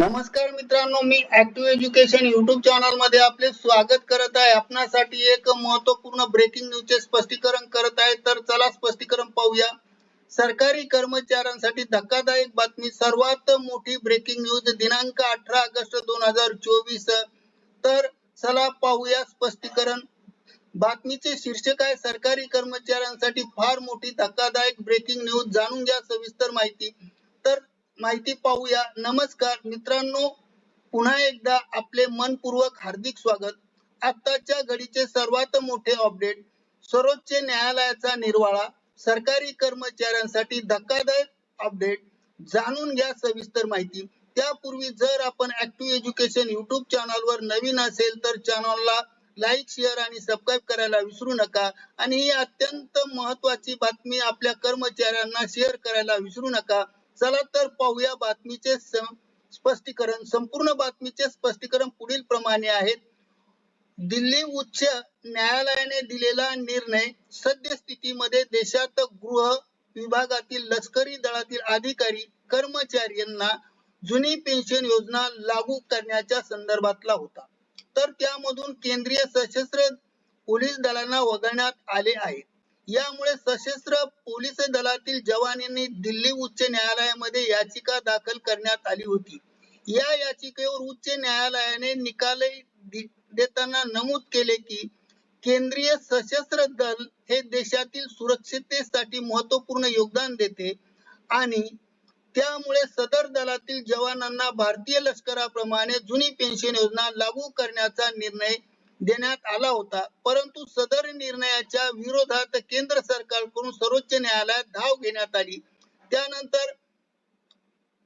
नमस्कार मित्रांनो मी ऍक्टिव्ह एज्युकेशन युट्यूब चॅनलमध्ये आपले स्वागत करत आहे. आपणासाठी एक महत्त्वपूर्ण ब्रेकिंग न्यूजचे स्पष्टीकरण करत आहे. तर चला स्पष्टीकरण पाहूया. सरकारी कर्मचाऱ्यांसाठी धक्कादायक बातमी. सर्वात मोठी ब्रेकिंग न्यूज दिनांक अठरा ऑगस्ट दोन हजार चोवीस. तर चला पाहूया स्पष्टीकरण. बातमीचे शीर्षक आहे सरकारी कर्मचाऱ्यांसाठी फार मोठी धक्कादायक ब्रेकिंग न्यूज जाणून घ्या सविस्तर माहिती. तर माहिती पाहूया. नमस्कार. मित्रांनो पुन्हा एकदा आपले मनपूर्वक हार्दिक स्वागत. आताच्या घडीचे सर्वात मोठे अपडेट सर्वोच्च न्यायालयाचा निर्वाळा सरकारी कर्मचाऱ्यांसाठी धक्कादायक अपडेट जाणून घ्या सविस्तर माहिती. त्यापूर्वी जर आपण ऍक्टिव्ह एज्युकेशन युट्यूब चॅनलवर नवीन असेल तर चॅनलला लाईक शेअर आणि सबस्क्राईब करायला विसरू नका. आणि ही अत्यंत महत्वाची बातमी आपल्या कर्मचाऱ्यांना शेअर करायला विसरू नका. चला तर पाहूया बातमीचे स्पष्टीकरण. संपूर्ण बातमीचे स्पष्टीकरण पुढील प्रमाणे आहेत. दिल्ली उच्च न्यायालयाने दिलेला निर्णय सद्यस्थितीमध्ये देशात गृह विभागातील लष्करी दलातील अधिकारी कर्मचारी यांना जुनी पेन्शन योजना लागू करण्याच्या संदर्भातला होता. तर त्यामधून केंद्रीय सशस्त्र पोलीस दलांना वगळण्यात आले आहे. यामुळे सशस्त्र पोलीस दलातील जवानांनी दिल्ली उच्च न्यायालयामध्ये याचिका दाखल करण्यात आली होती. या याचिकेवर उच्च न्यायालयाने निकाल देताना नमूद केले की केंद्रीय सशस्त्र दल हे देशातील सुरक्षिततेसाठी महत्त्वपूर्ण योगदान देते आणि त्यामुळे सदर दलातील जवानांना भारतीय लष्कराप्रमाणे जुनी पेन्शन योजना लागू करण्याचा निर्णय देण्यात आला होता. परंतु सदर निर्णयाच्या विरोधात केंद्र सरकारकडून सर्वोच्च न्यायालयात धाव घेण्यात आली. त्यानंतर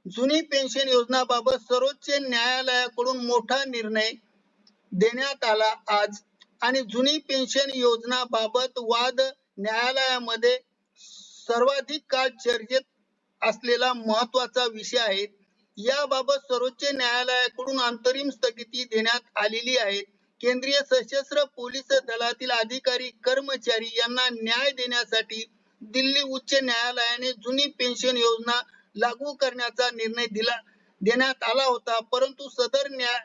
जुनी पेन्शन योजनाबाबत सर्वोच्च न्यायालयाकडून मोठा निर्णय देण्यात आला आज. आणि जुनी पेन्शन योजना बाबत वाद न्यायालयामध्ये सर्वाधिक काळ चर्चेत असलेला महत्त्वाचा विषय आहे. याबाबत सर्वोच्च न्यायालयाकडून अंतरिम स्थगिती देण्यात आलेली आहे. केंद्रीय सशस्त्र पोलीस दलातील अधिकारी कर्मचारी यांना न्याय देण्यासाठी दिल्ली उच्च न्यायालयाने जुनी पेन्शन योजना लागू करण्याचा निर्णय दिला देण्यात आला होता. परंतु सदर न्याय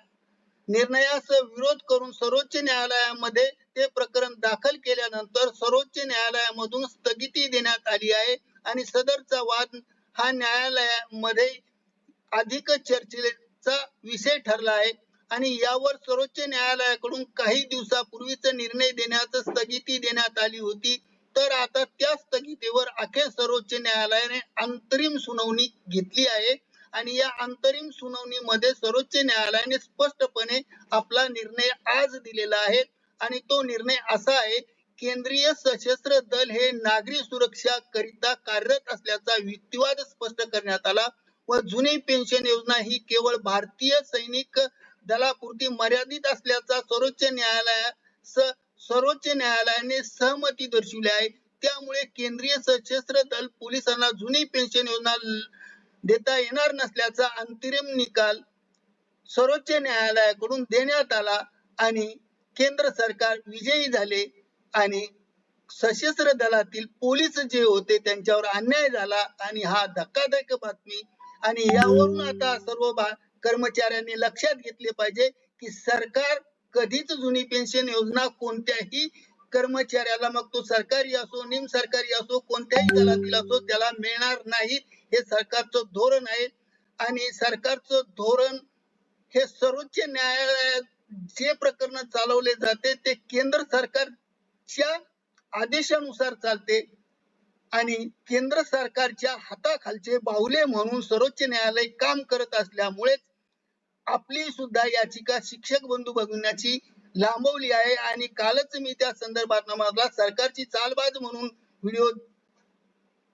निर्णयास विरोध करून सर्वोच्च न्यायालयामध्ये ते प्रकरण दाखल केल्यानंतर सर्वोच्च न्यायालयामधून स्थगिती देण्यात आली आहे आणि सदरचा वाद हा न्यायालयामध्ये अधिक चर्चेचा विषय ठरला आहे. आणि यावर सर्वोच्च न्यायालयाकडून काही दिवसापूर्वीच निर्णय देण्यास स्थगिती देण्यात आली होती. तर आता त्या स्थगितीवर अखेर सर्वोच्च न्यायालयाने अंतरिम सुनावणी घेतली आहे. आणि या अंतरिम सुनावणीमध्ये सर्वोच्च न्यायालयाने स्पष्टपणे आपला निर्णय आज दिलेला आहे. आणि तो निर्णय असा आहे केंद्रीय सशस्त्र दल हे नागरी सुरक्षा करिता कार्यरत असल्याचा युक्तिवाद स्पष्ट करण्यात आला व जुनी पेन्शन योजना ही केवळ भारतीय सैनिक दलापुरती मर्यादित असल्याचा सर्वोच्च न्यायालया सर्वोच्च न्यायालयाने सहमती दर्शवली आहे. त्यामुळे केंद्रीय सशस्त्र दल पोलिसांना जुनी पेन्शन योजना देता येणार नसल्याचा अंतरिम निकाल सर्वोच्च न्यायालयाकडून देण्यात आला आणि केंद्र सरकार विजयी झाले आणि सशस्त्र दलातील पोलीस जे होते त्यांच्यावर अन्याय झाला आणि हा धक्कादायक बातमी. आणि यावरून आता सर्व भा- कर्मचाऱ्यांनी लक्षात घेतले पाहिजे की सरकार कधीच जुनी पेन्शन योजना कोणत्याही कर्मचाऱ्याला मग तो सरकारी असो निम सरकारी असो कोणत्याही दलातील असो त्याला मिळणार नाही. हे सरकारचं धोरण आहे. आणि सरकारचं धोरण हे सर्वोच्च न्यायालयात जे प्रकरण चालवले जाते ते केंद्र सरकारच्या आदेशानुसार चालते. आणि केंद्र सरकारच्या हाताखालचे बाहुले म्हणून सर्वोच्च न्यायालय काम करत असल्यामुळे आपली सुद्धा याचिका शिक्षक बंधू बघण्याची लांबवली आहे. आणि कालच मी त्या संदर्भात माझा सरकारची चालबाज म्हणून व्हिडिओ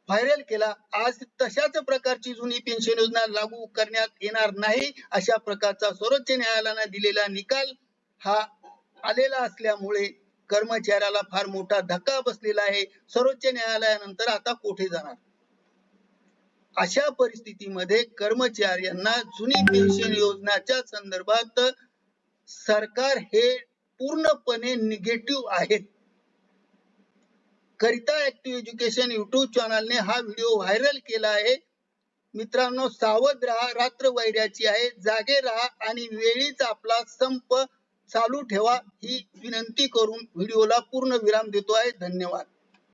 व्हायरल केला. आज तशाच प्रकारची जुनी पेन्शन योजना लागू करण्यात येणार नाही अशा प्रकारचा सर्वोच्च न्यायालयाने दिलेला निकाल हा आलेला असल्यामुळे कर्मचाऱ्याला फार मोठा धक्का बसलेला आहे. सर्वोच्च न्यायालयानंतर आता कोठे जाणार? अशा परिस्थितीमध्ये कर्मचाऱ्यांना जुनी पेन्शन योजनाच्या संदर्भात सरकार हे पूर्णपणे निगेटिव्ह आहेत करिता ऍक्टिव्ह एज्युकेशन युट्यूब चॅनलने हा व्हिडिओ व्हायरल केला आहे. मित्रांनो सावध राहा रात्र वैराची आहे. जागे राहा आणि वेळीच आपला संप चालू ठेवा. ही विनंती करून व्हिडिओला पूर्ण विराम देतो आहे. धन्यवाद.